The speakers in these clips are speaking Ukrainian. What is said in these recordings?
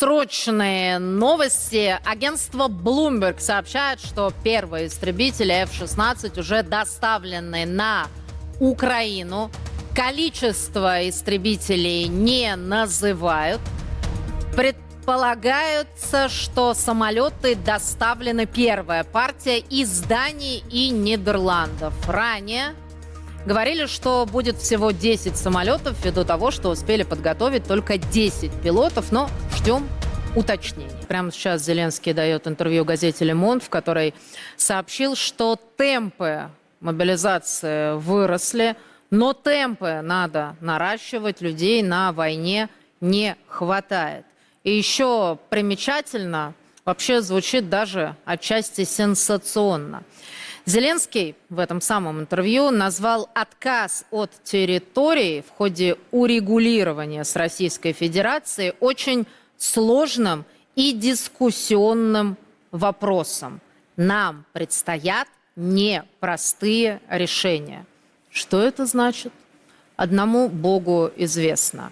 Срочные новости. Агентство Bloomberg сообщает, что первые истребители F-16 уже доставлены на Украину. Количество истребителей не называют. Предполагается, что самолеты доставлены первая партия из Дании и Нидерландов. Ранее говорили, что будет всего 10 самолетов ввиду того, что успели подготовить только 10 пилотов, но ждем уточнений. Прямо сейчас Зеленский дает интервью газете «Лемон», в которой сообщил, что темпы мобилизации выросли, но темпы надо наращивать, людей на войне не хватает. И еще примечательно, вообще звучит даже отчасти сенсационно. Зеленский в этом самом интервью назвал отказ от территории в ходе урегулирования с Российской Федерацией очень сложным и дискуссионным вопросом. Нам предстоят непростые решения. Что это значит? Одному Богу известно.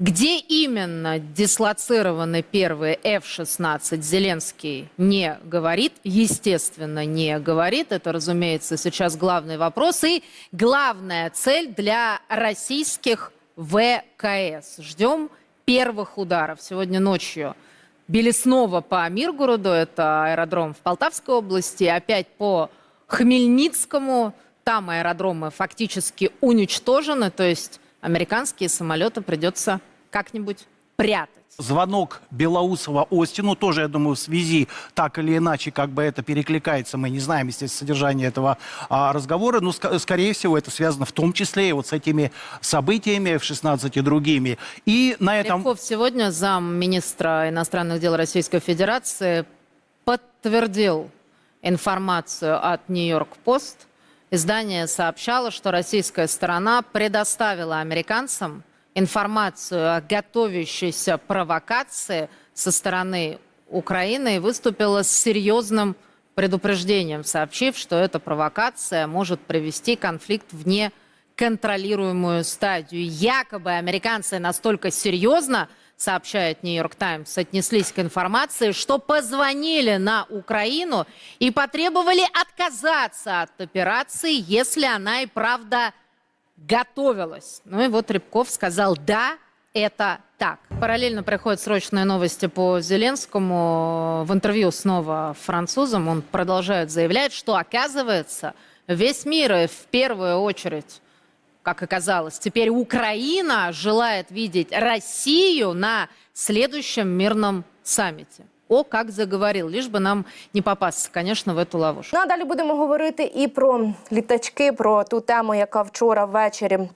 Где именно дислоцированы первые F-16, Зеленский не говорит, естественно, не говорит. Это, разумеется, сейчас главный вопрос и главная цель для российских ВКС. Ждем первых ударов. Сегодня ночью били снова по Миргороду, это аэродром в Полтавской области, опять по Хмельницкому. Там аэродромы фактически уничтожены, то есть американские самолеты придется как-нибудь прятать. Звонок Белоусова Остину тоже, я думаю, в связи так или иначе, как бы это перекликается, мы не знаем, естественно, содержание этого а, разговора, но, ск- скорее всего, это связано в том числе и вот с этими событиями в 16 и другими. И на этом... Левков сегодня, замминистра иностранных дел Российской Федерации, подтвердил информацию от Нью-Йорк-Пост. Издание сообщало, что российская сторона предоставила американцам информацию о готовящейся провокации со стороны Украины и выступила с серьезным предупреждением, сообщив, что эта провокация может привести конфликт в неконтролируемую стадию. Якобы американцы настолько серьезно, сообщает Нью-Йорк Таймс, отнеслись к информации, что позвонили на Украину и потребовали отказаться от операции, если она и правда готовилась. Ну и вот Рябков сказал, да, это так. Параллельно приходят срочные новости по Зеленскому. В интервью снова французам он продолжает заявлять, что оказывается весь мир и в первую очередь как оказалось, теперь Украина желает видеть Россию на следующем мирном саммите. О, как заговорил, лишь бы нам не попасться, конечно, в эту ловушку. Ну а далі будемо говорити і про літачки, про ту тему, яка вчора ввечері.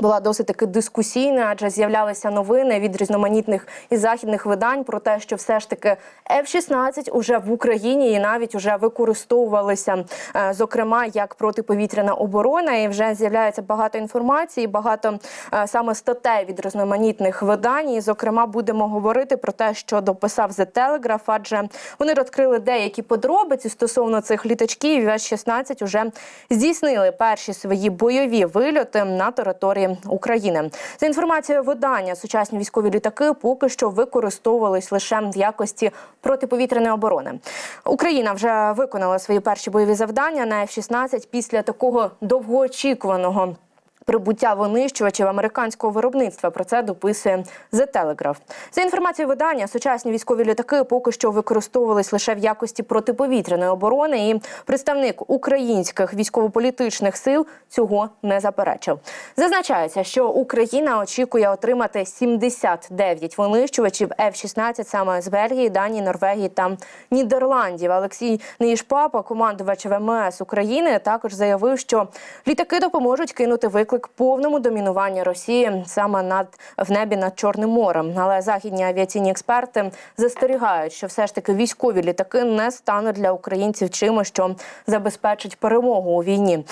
Була досить таки дискусійна, адже з'являлися новини від різноманітних і західних видань про те, що все ж таки F-16 уже в Україні і навіть уже використовувалися, е, зокрема як протиповітряна оборона. І вже з'являється багато інформації, багато е, саме статей від різноманітних видань. І, зокрема, будемо говорити про те, що дописав The Telegraph, адже вони розкрили деякі подробиці стосовно цих літачків. І F-16 уже здійснили перші свої бойові вильоти на території України. За інформацією видання, сучасні військові літаки поки що використовувались лише в якості протиповітряної оборони. Україна вже виконала свої перші бойові завдання на F-16 після такого довгоочікуваного. Прибуття винищувачів американського виробництва про це дописує The Telegraph. За інформацією видання, сучасні військові літаки поки що використовувались лише в якості протиповітряної оборони, і представник українських військово-політичних сил цього не заперечив. Зазначається, що Україна очікує отримати 79 винищувачів F-16 саме з Бельгії, Данії, Норвегії та Нідерландів. Олексій Неїшпапа, командувач ВМС України, також заявив, що літаки допоможуть кинути виклик повному домінуванню Росії саме над в небі над Чорним морем. Але західні авіаційні експерти застерігають, що все ж таки військові літаки не стануть для українців чимось, що забезпечить перемогу у війні.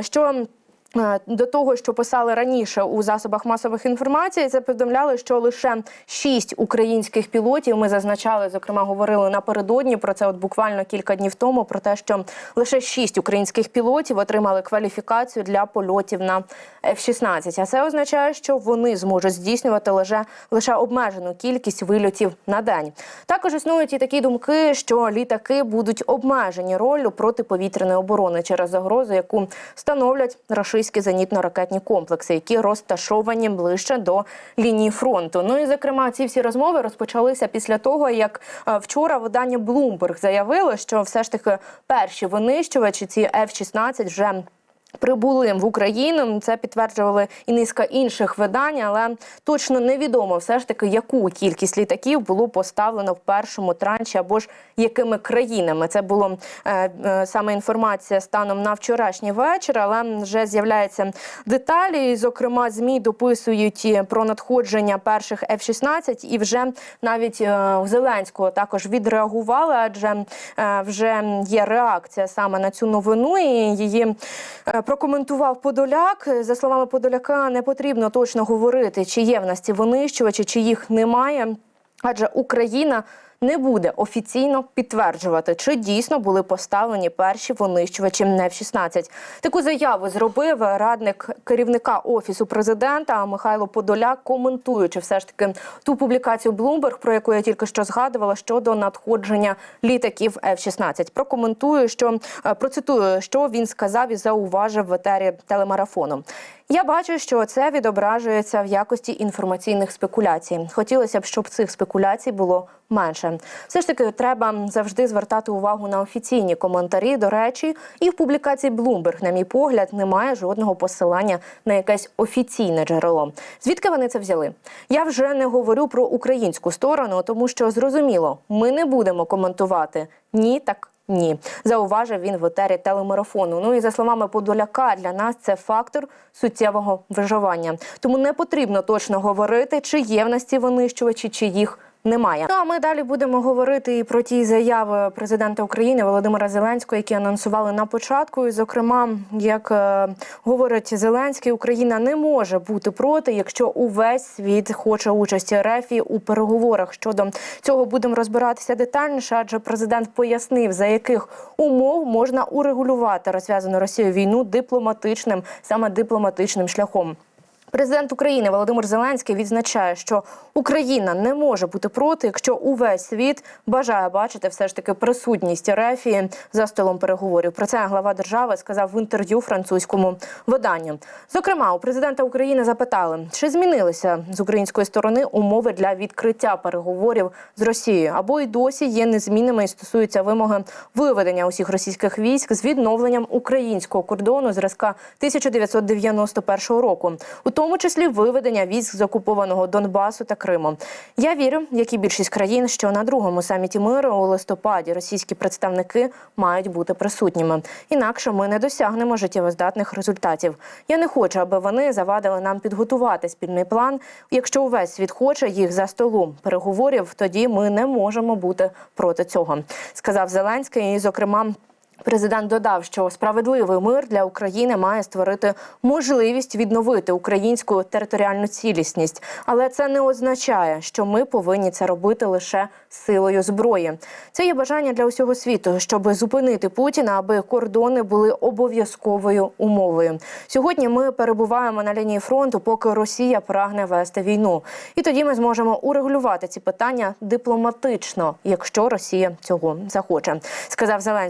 Що До того, що писали раніше у засобах масових інформацій, це повідомляли, що лише шість українських пілотів. Ми зазначали, зокрема, говорили напередодні про це. От буквально кілька днів тому, про те, що лише шість українських пілотів отримали кваліфікацію для польотів на F-16. А це означає, що вони зможуть здійснювати лише лише обмежену кількість вильотів на день. Також існують і такі думки, що літаки будуть обмежені роллю протиповітряної оборони через загрозу, яку становлять рашистські зенітно-ракетні комплекси, які розташовані ближче до лінії фронту. Ну і зокрема, ці всі розмови розпочалися після того, як е, вчора видання Bloomberg заявило, що все ж таки перші винищувачі ці F-16 вже Прибули в Україну. Це підтверджували і низка інших видань, але точно невідомо все ж таки, яку кількість літаків було поставлено в першому транші або ж якими країнами. Це було е, е, саме інформація станом на вчорашній вечір, але вже з'являються деталі. Зокрема, змі дописують е, про надходження перших F-16 і вже навіть е, Зеленського також відреагували, адже е, вже є реакція саме на цю новину. І її е, прокоментував Подоляк. За словами Подоляка, не потрібно точно говорити, чи є в нас ці винищувачі, чи їх немає, адже Україна. Не буде офіційно підтверджувати, чи дійсно були поставлені перші винищувачі F-16. Таку заяву зробив радник керівника офісу президента Михайло Подоляк, коментуючи все ж таки ту публікацію Bloomberg, про яку я тільки що згадувала щодо надходження літаків F-16. Прокоментую, що е, процитую, що він сказав і зауважив в етері телемарафону. Я бачу, що це відображується в якості інформаційних спекуляцій. Хотілося б, щоб цих спекуляцій було менше. Все ж таки, треба завжди звертати увагу на офіційні коментарі. До речі, і в публікації Bloomberg, на мій погляд, немає жодного посилання на якесь офіційне джерело. Звідки вони це взяли? Я вже не говорю про українську сторону, тому що зрозуміло, ми не будемо коментувати ні так. Ні, зауважив він в етері телемарафону. Ну і за словами Подоляка, для нас це фактор суттєвого виживання. Тому не потрібно точно говорити, чи є в нас ці винищувачі, чи їх немає. Ну а ми далі будемо говорити і про ті заяви президента України Володимира Зеленського, які анонсували на початку. І, зокрема, як е, говорить Зеленський, Україна не може бути проти, якщо увесь світ хоче участі РФ у переговорах. Щодо цього будемо розбиратися детальніше, адже президент пояснив, за яких умов можна урегулювати розв'язану Росією війну дипломатичним, саме дипломатичним шляхом. Президент України Володимир Зеленський відзначає, що Україна не може бути проти, якщо увесь світ бажає бачити все ж таки присутність Рефії за столом переговорів. Про це глава держави сказав в інтерв'ю французькому виданню. Зокрема, у президента України запитали, чи змінилися з української сторони умови для відкриття переговорів з Росією, або й досі є незмінними і стосуються вимоги виведення усіх російських військ з відновленням українського кордону зразка 1991 року. У тому числі виведення військ з окупованого Донбасу та Криму. Я вірю, як і більшість країн, що на другому саміті миру у листопаді російські представники мають бути присутніми. Інакше ми не досягнемо життєвоздатних результатів. Я не хочу, аби вони завадили нам підготувати спільний план. Якщо увесь світ хоче їх за столом переговорів, тоді ми не можемо бути проти цього, сказав Зеленський. І, зокрема. Президент додав, що справедливий мир для України має створити можливість відновити українську територіальну цілісність, але це не означає, що ми повинні це робити лише силою зброї. Це є бажання для усього світу, щоб зупинити Путіна, аби кордони були обов'язковою умовою. Сьогодні ми перебуваємо на лінії фронту, поки Росія прагне вести війну, і тоді ми зможемо урегулювати ці питання дипломатично, якщо Росія цього захоче, сказав Зеленський.